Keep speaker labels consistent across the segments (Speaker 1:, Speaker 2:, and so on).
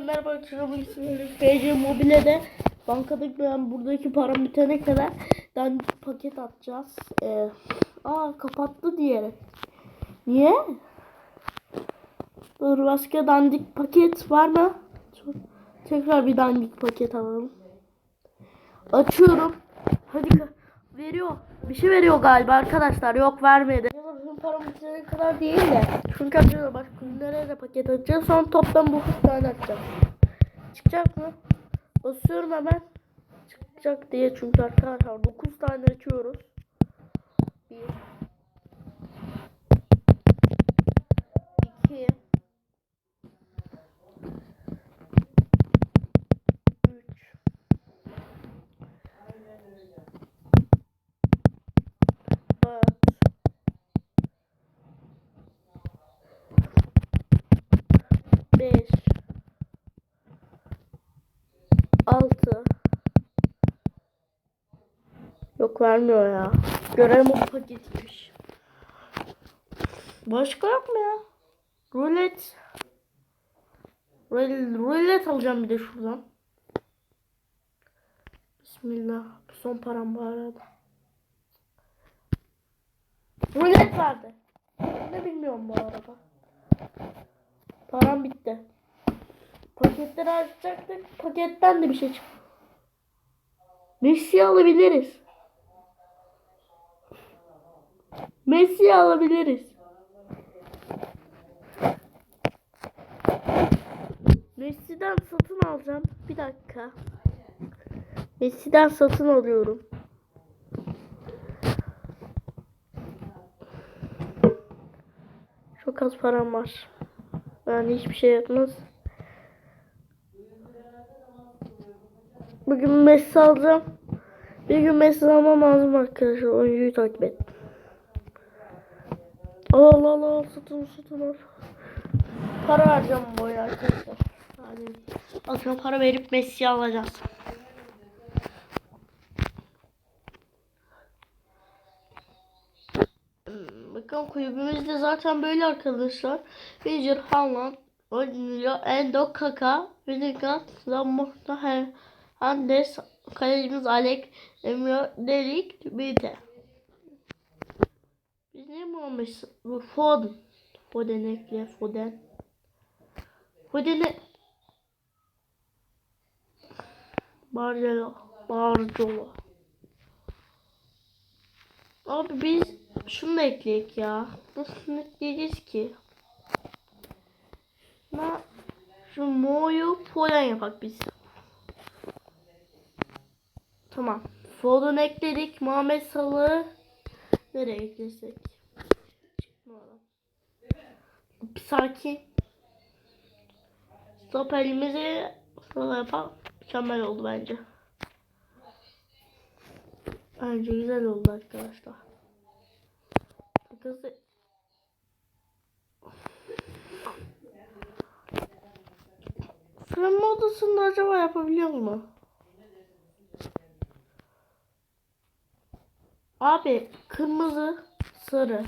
Speaker 1: Herkese merhaba arkadaşlar. Bugün sizlerle FC Mobile'de bankadaki ben buradaki param bitene kadar dandik paket atacağız. Ee, aa kapattı diğeri. Niye? Dur başka dandik paket var mı? Tekrar bir dandik paket alalım. Açıyorum. Hadi veriyor. Bir şey veriyor galiba arkadaşlar. Yok vermedi. Param bitene kadar değil de. Çünkü arkadaşlar başka günlere de paket açacağız. Sonra toplam bu tane açacağım. Çıkacak mı? Basıyorum hemen. Çıkacak diye çünkü arkadaşlar 9 tane açıyoruz. 1 2 3 4 5 6 Yok vermiyor ya. Görev o paketmiş. Başka yok mu ya? Rulet. Rulet, alacağım bir de şuradan. Bismillah. Bu son param bu arada. Rulet vardı. Ne bilmiyorum bu arada. Param bitti. Paketleri açacaktık. Paketten de bir şey çıktı. Messi alabiliriz. Messi alabiliriz. Messi'den satın alacağım. Bir dakika. Messi'den satın alıyorum. Çok az param var. Yani hiçbir şey yapmaz. Bugün Messi alacağım. Bir gün Messi almam lazım arkadaşlar. Oyuncuyu takip et. Al al al al satın satın al. Para vereceğim bu oyuna arkadaşlar. Yani akşam para verip Messi alacağız. Hmm, Bakın kulübümüz de zaten böyle arkadaşlar. Major Haaland, oynuyor. Endo, Kaka, Vinicius, Zamorta, Hernandez, kalecimiz Alec, Emre, Delik, Bite. Biz niye Muhammed bu Foden? Foden ekle, Foden. Foden'i Barcelo, Barcelo. Abi biz şunu da ekleyek ya. Nasıl ekleyeceğiz ki? Ma şu Mo'yu Foden yapak biz. Tamam. Foden ekledik. Muhammed Salah'ı nereye eklesek? Sakin. Stop elimizi sonra yapalım. Mükemmel oldu bence. Bence güzel oldu arkadaşlar. Takası Fırınma odasında acaba yapabiliyor mu? Abi kırmızı sarı.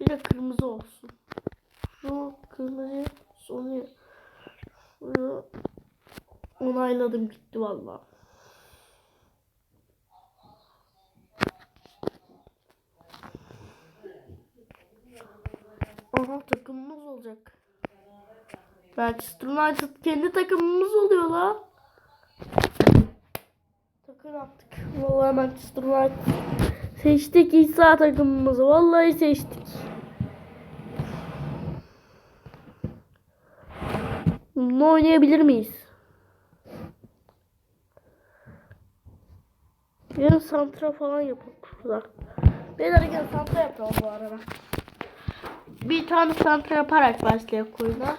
Speaker 1: Bir de kırmızı olsun. Şu kırmızı sonu onayladım gitti vallahi. Aha takımımız olacak. Manchester United kendi takımımız oluyor la. Takım yaptık. Vallahi Manchester United. Seçtik İsa takımımızı. Vallahi seçtik. Bunu oynayabilir miyiz? Yarın santra falan yapalım şurada. Beyler gel santra yapalım bu arada. Bir tane santra yaparak başlayalım oyuna.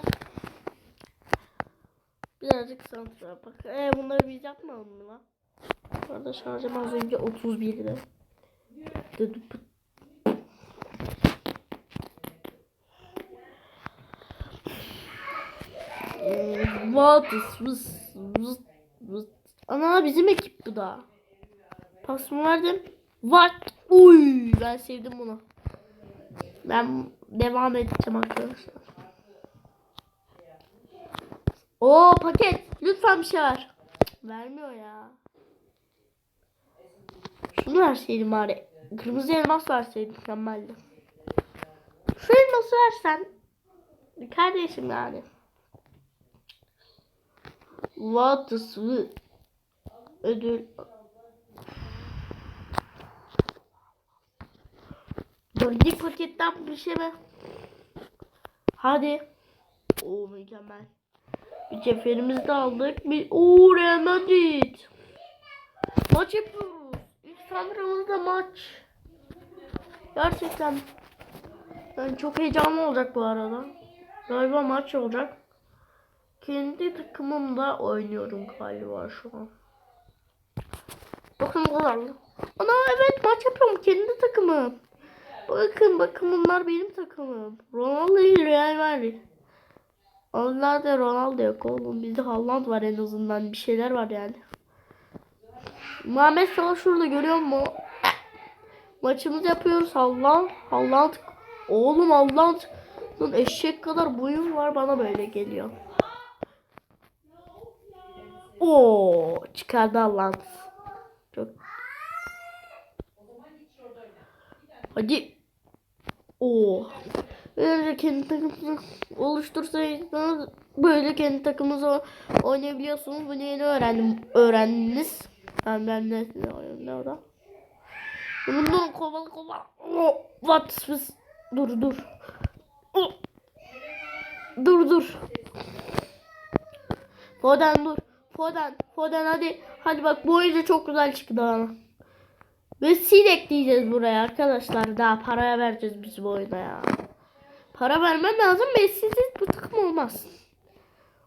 Speaker 1: Birazcık santra yapak. Ee, bunları biz yapmayalım mı lan? Bu arada şarjım az önce 31'de. Dıdı pıt. Ee, What is this? Ana bizim ekip bu da. Pas mı verdim? What? Uy ben sevdim bunu. Ben devam edeceğim arkadaşlar. Oo paket. Lütfen bir şey ver. Vermiyor ya. Şunu verseydim bari. Kırmızı elmas verseydim mükemmeldi. Şu elması versen. Kardeşim yani. What is this? Ödül. Dandik paketten bir şey mi? Hadi. Oo mükemmel. Bir ceferimizi de aldık. Bir Oo Real Madrid. Maç yapıyoruz. İlk sandığımızda maç. Gerçekten. Yani çok heyecanlı olacak bu arada. Galiba maç olacak. Kendi takımımda oynuyorum galiba şu an. Bakın bu kadar. Ana evet maç yapıyorum kendi takımım. Bakın bakın bunlar benim takımım. Ronaldo ile Real Madrid. Onlar da Ronaldo yok oğlum. Bizde Haaland var en azından. Bir şeyler var yani. Muhammed Salah şurada görüyor musun? Maçımızı yapıyoruz. Haaland. Haaland. Oğlum Haaland'ın eşek kadar boyun var bana böyle geliyor. Oo, çıkardı Haaland. Çok. Hadi. Oo. Böyle kendi takımınızı oluştursaydınız böyle kendi takımınızı oynayabiliyorsunuz. Bunu yeni öğrendim. Öğrendiniz. Ben ben ne ne o da? Bundan kovala kovala. Oh, what was? Dur dur. Oh. Dur dur. Foden dur. Foden. Foden hadi. Hadi bak bu oyuncu çok güzel çıktı ama. Ve sil ekleyeceğiz buraya arkadaşlar. Daha paraya vereceğiz biz bu oyuna ya. Para vermem lazım. Messi'siz bu takım olmaz.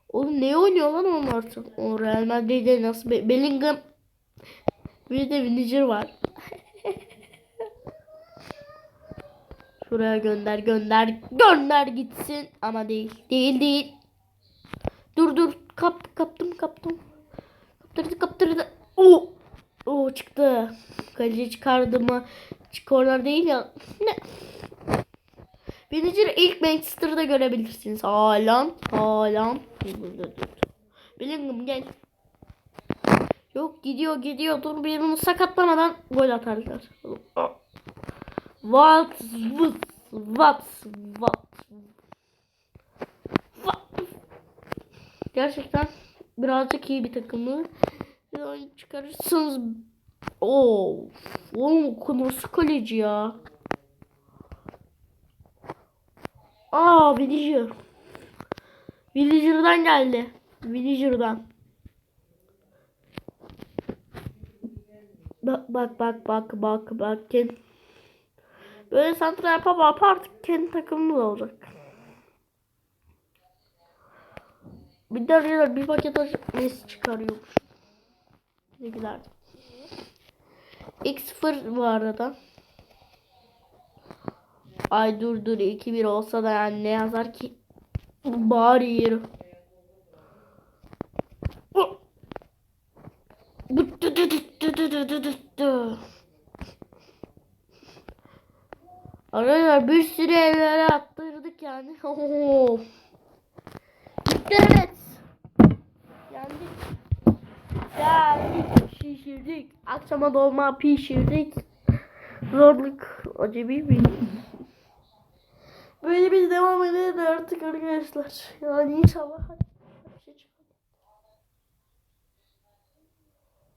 Speaker 1: Oğlum ne oynuyor lan onlar? O Real Madrid'de nasıl? Be- Bellingham. Bir de Villager var. Şuraya gönder gönder gönder gitsin ama değil değil değil. Dur dur kap kaptım kaptım. Kaptırdı kaptırdı. Oo. Oo çıktı. Kaleci çıkardı mı? Korner değil ya. Ne? Villager'ı ilk Manchester'da görebilirsiniz. Haaland. Haaland. Bellingham gel. Yok gidiyor gidiyor. Dur bir bunu sakatlamadan gol atarlar. What? What? What? What? Gerçekten birazcık iyi bir takımı oyun çıkarırsınız. Oo, oğlum nasıl kaleci ya? Aa, Villager. Villager'dan geldi. Villager'dan. Bak bak bak bak bak bak. Kendi... Böyle santra yapa yapa artık kendi takımımız olacak. Bir de arıyorlar bir paket açıp Messi çıkarıyormuş. Ne güzel. X0 bu arada. Ay dur dur 2-1 olsa da yani ne yazar ki? Bari yeri. Arkadaşlar bir sürü evlere attırdık yani. evet. Yendik. Geldik. Şişirdik. Akşama dolma pişirdik. Zorluk acemi bir. Böyle bir devam edelim artık arkadaşlar. Yani inşallah bir şey çıkar.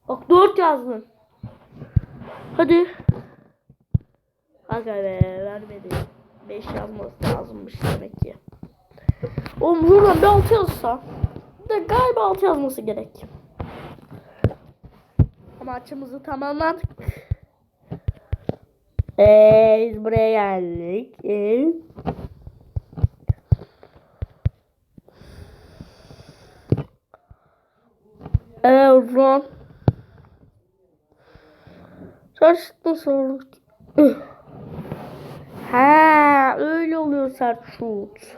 Speaker 1: Bak 4 yazdın. Hadi. Aga be vermedi. 5 yazması lazımmış demek ki. Oğlum buradan bir 6 yazsa. Da galiba 6 yazması gerek. Maçımızı tamamladık. Ee, biz buraya geldik. Ee, Erdoğan. Şaşırtma sorduk. Ha, öyle oluyor şut.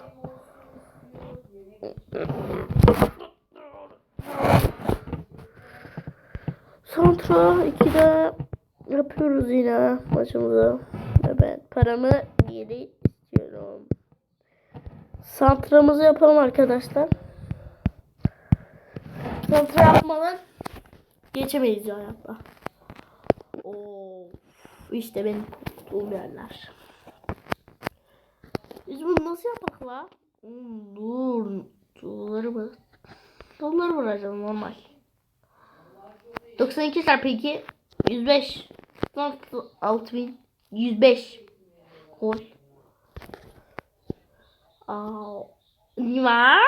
Speaker 1: Santra 2'de yapıyoruz yine maçımızı. Evet, paramı geri istiyorum. Santramızı yapalım arkadaşlar. Santra yapmadan geçemeyiz ya. Oo, işte benim korktuğum. Biz bunu nasıl yapak la? Hmm, dur. Tuğları mı? Tuğları vuracağım normal. 92 çarpı 2 105 6000 105 Gol. Aa, var. Al-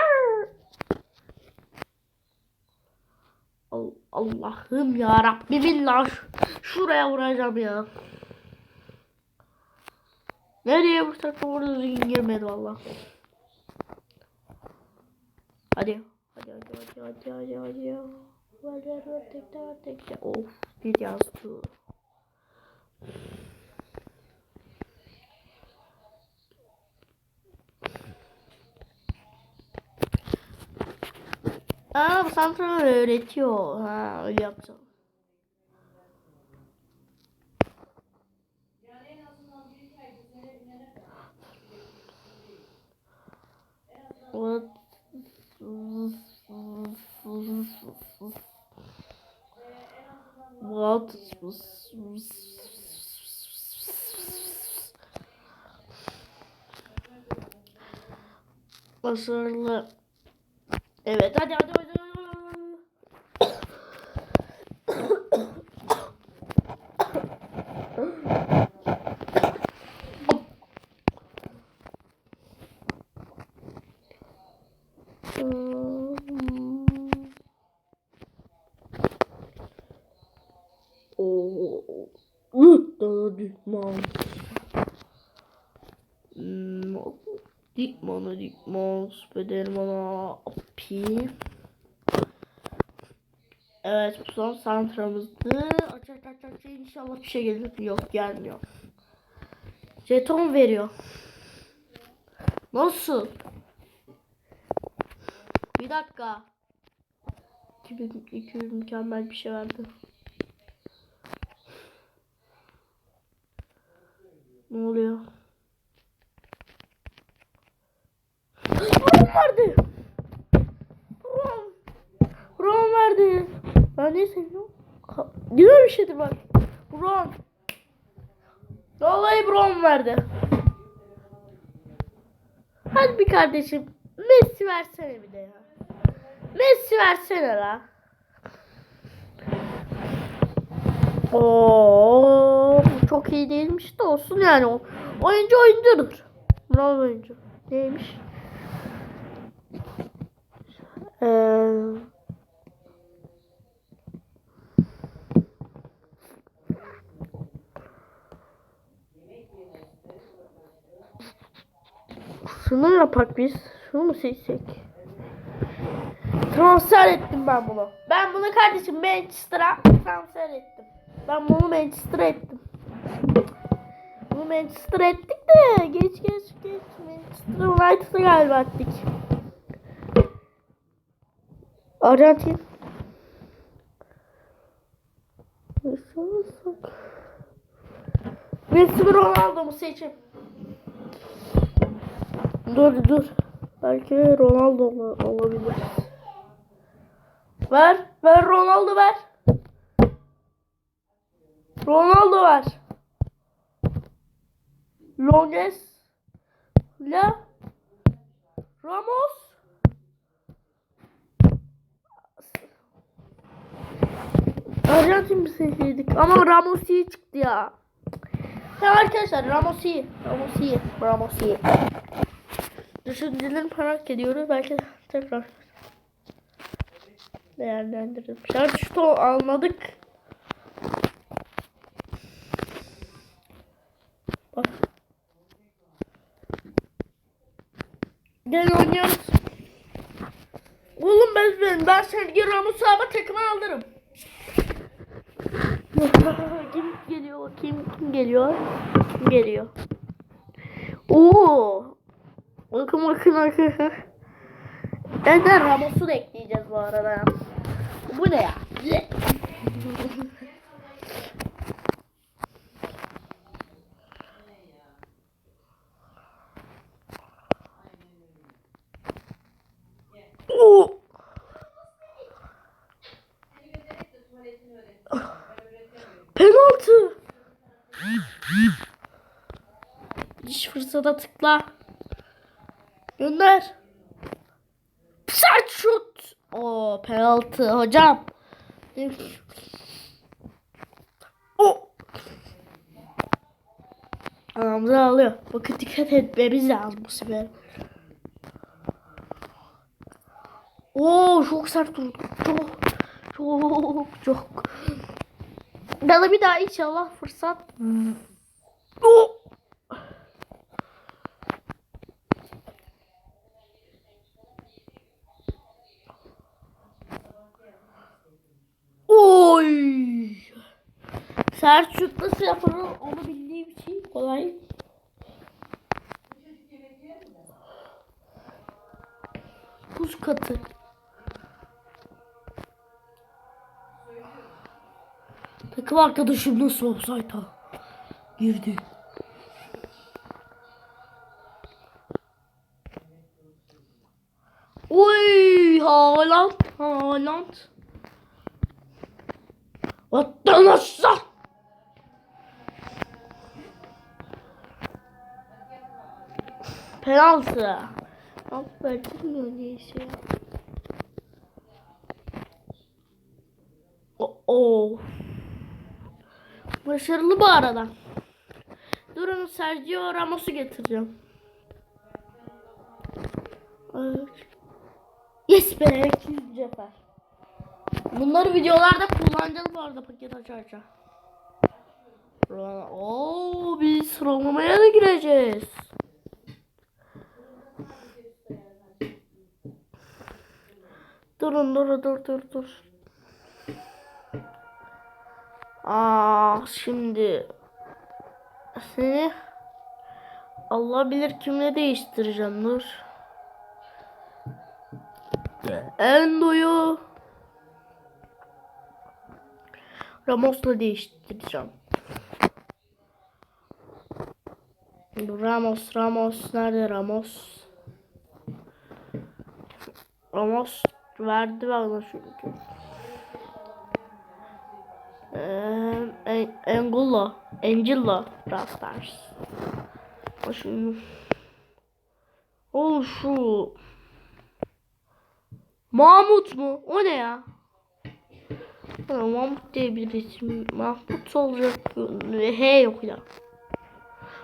Speaker 1: Allah'ım ya Rabbim illa ş- şuraya vuracağım ya. Nereye vursak orada düzgün girmedi valla. Hadi. Hadi hadi hadi hadi hadi hadi. Tekte hadi tekte. Of bir yazdı. Aa bu santral öğretiyor. Ha öyle yapacağım. What? What? Başarılı. Evet hadi hadi hadi. düşman. Hmm, Dikman'a dikman, Spiderman'a pi. Evet bu son santramızdı. Aç aç aç aç inşallah bir şey gelir. Yok gelmiyor. Jeton veriyor. Nasıl? Bir dakika. 2200 mükemmel bir şey verdi. Ne oluyor? Rom verdi. Rom verdi. Ben ne seviyorum? Güzel bir şeydir bak. Rom. Vallahi Rom verdi. Hadi bir kardeşim. Messi versene bir de ya. Messi versene la. Oo, çok iyi değilmiş de olsun yani. O oyuncu oyuncudur. Bravo oyuncu. Neymiş? Ee, şunu yapak biz. Şunu mu seçsek? Transfer ettim ben bunu. Ben bunu kardeşim Manchester'a transfer ettim. Ben bunu Manchester'a ettim. Bunu Manchester ettik de geç geç geç Manchester United'a galiba ettik. Arjantin. Messi alsak. Messi Ronaldo mu seçim? Dur dur. Belki Ronaldo olabilir. Ver. Ver Ronaldo ver. Ronaldo ver. Longes. La. Ramos. Arjantin mi seçseydik? Ama Ramos iyi çıktı ya. Ya arkadaşlar Ramos iyi. Ramos iyi. Ramos iyi. Düşüncelerini merak ediyoruz. Belki tekrar değerlendirelim. Şart şutu almadık. Bak. Gel oynuyoruz. Oğlum ben ben, ben Sergio Ramos'u ama takıma alırım. kim geliyor? Kim kim geliyor? Kim geliyor? Oo. Bakın bakın arkadaşlar. Ender Ramos'u da ekleyeceğiz bu arada. Bu ne ya? Penaltı. Diş fırsata tıkla. Gönder. Sert şut. O penaltı hocam. O. Anamızı alıyor. Bakın dikkat etmemiz lazım bu sefer. Oo çok sert vurdu. Çok çok çok. Bana bir daha inşallah fırsat. Oo. Oy. Sert şut nasıl yapılır onu bildiğim için kolay. Buz katı. Takım arkadaşım nasıl offside'a girdi. Oy Haaland Haaland Attan Penaltı Abi verdirmiyor neyse ya O- Oo. Başarılı bu arada. Durun Sergio Ramos'u getireceğim. Yes be 200 cefer. Bunları videolarda kullanacağız bu arada paket açarken. Oo biz sıralamaya da gireceğiz. Durun dur dur dur dur. Aa şimdi seni Allah bilir kimle değiştireceğim dur. Endo'yu Ramos'la değiştireceğim. Ramos, Ramos nerede Ramos? Ramos verdi bana çünkü. Ee, Angulo, Angelo Rastars. O şimdi. Şu. Mahmut mu? O ne ya? Ha, Mahmut diye bir isim. Mahmut olacak. He yok ya.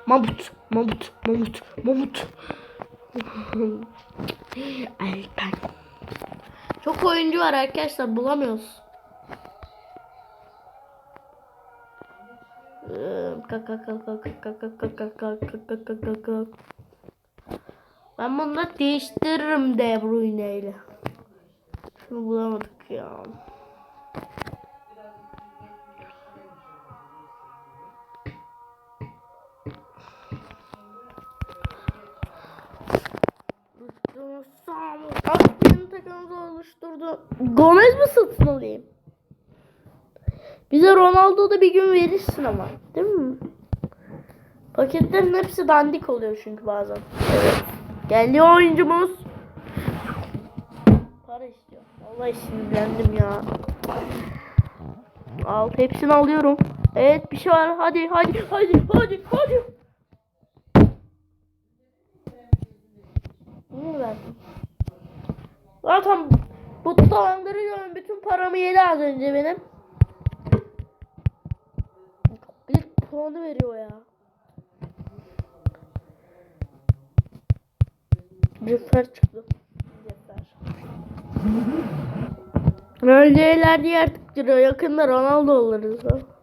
Speaker 1: Mahmut, Mahmut, Mahmut, Mahmut. Alper. Çok oyuncu var arkadaşlar bulamıyoruz. Ben bunu değiştiririm De Bruyne ile. Şunu bulamadık ya. Oluşturdu. Gomez mi satın alayım? Bize Ronaldo da bir gün verirsin ama. Değil mi? Paketlerin hepsi dandik oluyor çünkü bazen. Evet. Geliyor oyuncumuz. Para istiyor. Vallahi sinirlendim ya. Al hepsini alıyorum. Evet bir şey var. Hadi hadi hadi hadi hadi. Niye verdin? Zaten bu dolandırıcının bütün paramı yedi az önce benim. Bir puanı veriyor ya. Cefer çıktı. Cefer. Öyle diğer tıktırıyor. Yakında Ronaldo oluruz. ha.